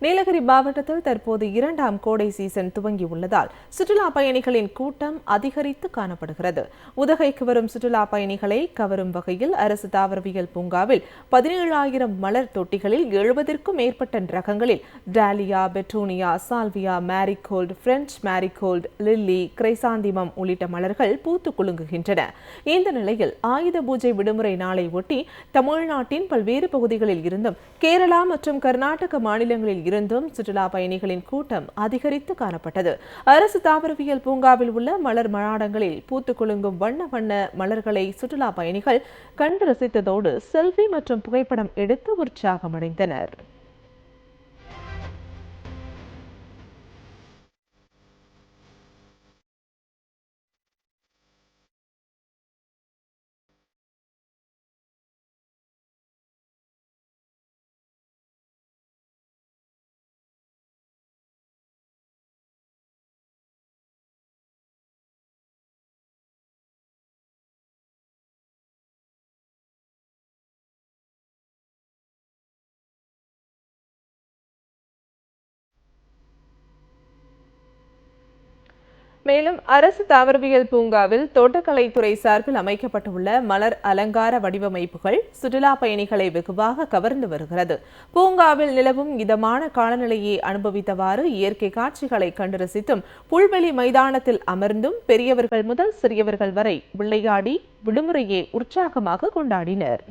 நீலகிரி மாவட்டத்தில் தற்போது இரண்டாம் கோடை சீசன் துவங்கியுள்ளதால் சுற்றுலா பயணிகளின் கூட்டம் அதிகரித்து காணப்படுகிறது. உதகைக்கு வரும் சுற்றுலா பயணிகளை கவரும் வகையில் அரசு தாவரவியல் பூங்காவில் பதினேழாயிரம் மலர் தொட்டிகளில் எழுபதிற்கும் மேற்பட்ட ரகங்களில் dahlia petunia salvia marigold French marigold lily chrysanthemum உள்ளிட்ட மலர்கள் பூத்து குலுங்குகின்றன. இந்த நிலையில் ஆயுத பூஜை விடுமுறை நாளை ஒட்டி தமிழ்நாட்டின் பல்வேறு பகுதிகளில் இருந்தும் கேரளா மற்றும் கர்நாடக மாநிலங்களில் இருந்தும் சுற்றுலா பயணிகளின் கூட்டம் அதிகரித்து காணப்பட்டது. அரசு தாவரவியல் பூங்காவில் உள்ள மலர் மாடங்களில் பூத்து குலுங்கும் வண்ண வண்ண மலர்களை சுற்றுலா பயணிகள் கண்டு ரசித்ததோடு செல்ஃபி மற்றும் புகைப்படம் எடுத்து உற்சாகமடைந்தனர். மேலும் அரசு தாவரவியல் பூங்காவில் தோட்டக்கலைத்துறை சார்பில் அமைக்கப்பட்டுள்ள மலர் அலங்கார வடிவமைப்புகள் சுற்றுலா பயணிகளை வெகுவாக கவர்ந்து வருகிறது. பூங்காவில் நிலவும் இதமான காலநிலையை அனுபவித்தவாறு இயற்கை காட்சிகளை கண்டு ரசித்தும் புல்வெளி மைதானத்தில் அமர்ந்தும் பெரியவர்கள் முதல் சிறியவர்கள் வரை விளையாடி விடுமுறையை உற்சாகமாக கொண்டாடினர்.